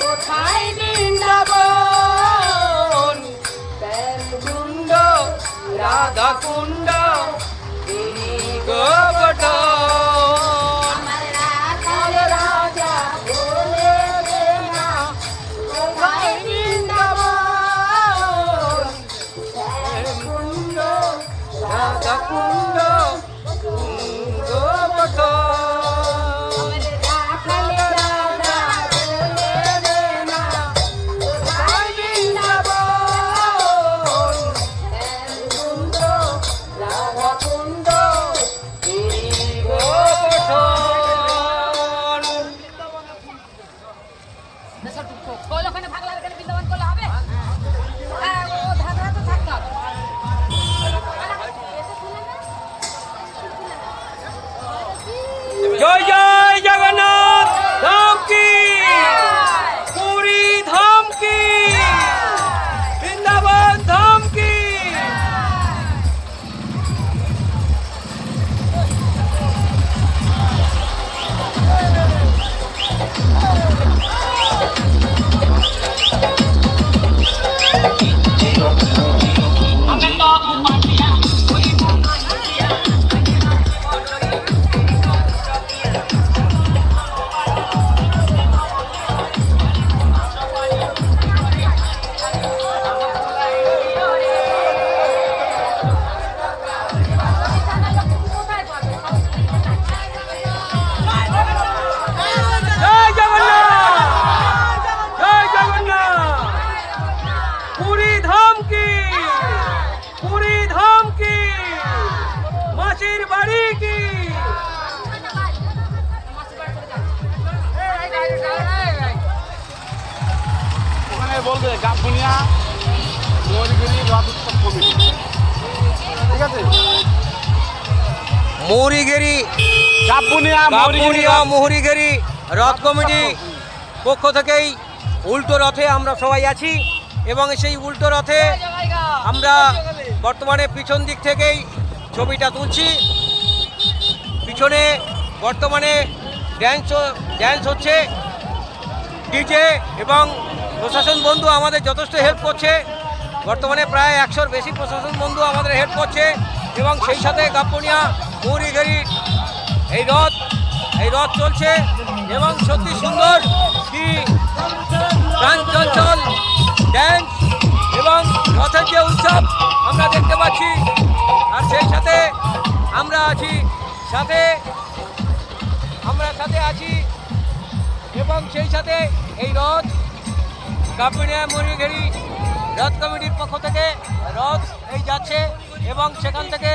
কোথায় বৃন্দাবন? শ্যামকুণ্ড রাধা কুণ্ড বলবে গাবুনিয়া মরিগিরি রথ উৎসব কমিটি ঠিক আছে? মৌরিগেরি গাবুনিয়া গাবুনিয়া মোহরিগেরি রথ কমিটি পক্ষ থেকেই উল্টো রথে আমরা সবাই আছি এবং সেই উল্টো রথে আমরা বর্তমানে পিছন দিক থেকেই ছবিটা তুলছি। পিছনে বর্তমানে ড্যান্স ড্যান্স হচ্ছে ডিজে এবং প্রশাসন বন্ধু আমাদের যথেষ্ট হেল্প করছে। বর্তমানে প্রায় একশোর বেশি প্রশাসন বন্ধু আমাদের হেল্প করছে এবং সেই সাথে গাপনিয়া মৌরিগেরি এই রথ এই রথ চলছে এবং সত্যি সুন্দর কি চঞ্চল ড্যান্স এবং রথের যে উৎসব আমরা দেখতে পাচ্ছি। আর সেই সাথে আমরা আছি, সাথে আমরা সাথে আছি এবং সেই সাথে এই রথ কাপিনিয়া মুড়িঘেরি রথ কমিটির পক্ষ থেকে রথ এই যাচ্ছে এবং সেখান থেকে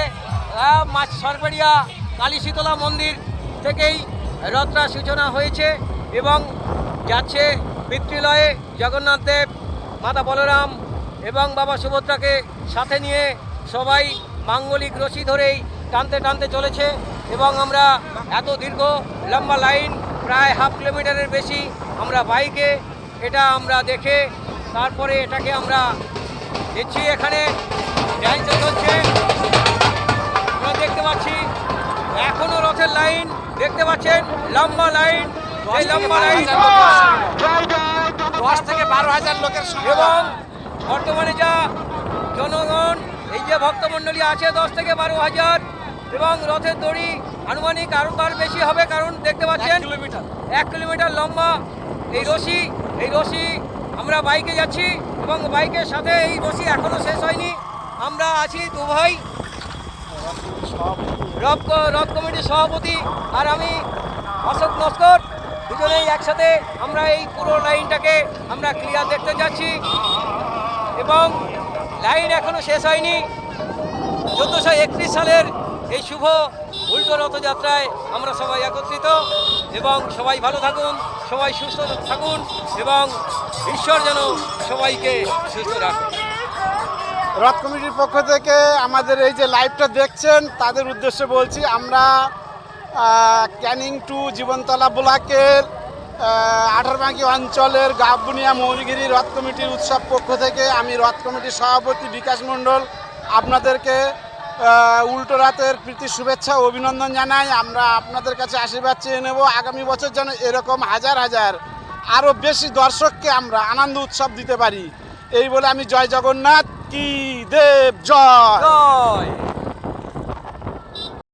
মাছ সরবেড়িয়া, কালী শীতলা মন্দির থেকেই রথটা সূচনা হয়েছে এবং যাচ্ছে পিতৃলয়ে জগন্নাথ দেব, মাতা বলরাম এবং বাবা সুভদ্রাকে সাথে নিয়ে সবাই মাঙ্গলিক রশি ধরেই টানতে টানতে চলেছে এবং আমরা এত দীর্ঘ লম্বা লাইন, প্রায় হাফ কিলোমিটারের বেশি আমরা বাইকে এটা আমরা দেখে তারপরে এটাকে আমরা দেখছি এখানে ড্যান্স চলছে আমরা দেখতে পাচ্ছি এখনও রথের লাইন দেখতে পাচ্ছেন লম্বা লাইন সেই লম্বা লাইন। দশ থেকে বারো হাজার লোকের এবং বর্তমানে যা জনগণ এই যে ভক্তমণ্ডলী আছে দশ থেকে বারো হাজার। এবং রথের দড়ি আনুমানিক আরও তার বেশি হবে কারণ দেখতে পাচ্ছেন কিলোমিটার। এক কিলোমিটার লম্বা। এই রশি এই রশি, আমরা বাইকে যাচ্ছি এবং বাইকের সাথে এই রশি এখনও শেষ হয়নি। আমরা আছি দু ভাই ক- রথ কমিটির সভাপতি আর আমি, অশোক নস্কর। দুজনেই একসাথে আমরা এই পুরো লাইনটাকে আমরা ক্লিয়ার দেখতে যাচ্ছি এবং লাইন এখনও শেষ হয়নি। চোদ্দোশো সালের এই শুভ উল্টো রথযাত্রায় আমরা সবাই একত্রিত এবং সবাই ভালো থাকুন, সবাই সুস্থ থাকুন এবং ঈশ্বর যেন সবাইকে সুস্থ রাখুন রথ কমিটির পক্ষ থেকে আমাদের এই যে লাইভটা দেখছেন, তাদের উদ্দেশ্যে বলছি আমরা ক্যানিং টু জীবনতলা ব্লকের আঠারবাঙ্কি অঞ্চলের গাবুনিয়া মৌরিগিরি রথ কমিটির উৎসব পক্ষ থেকে আমি রথ কমিটির সভাপতি বিকাশ মণ্ডল আপনাদেরকে উল্টো রাতের প্রীতি শুভেচ্ছা অভিনন্দন জানাই। আমরা আপনাদের কাছে আশীর্বাদ চেয়ে নেব। আগামী বছর যেন এরকম হাজার হাজার আরও বেশি দর্শককে আমরা আনন্দ উৎসব দিতে পারি। এই বলে আমি জয় জগন্নাথ, কি দেব জয়।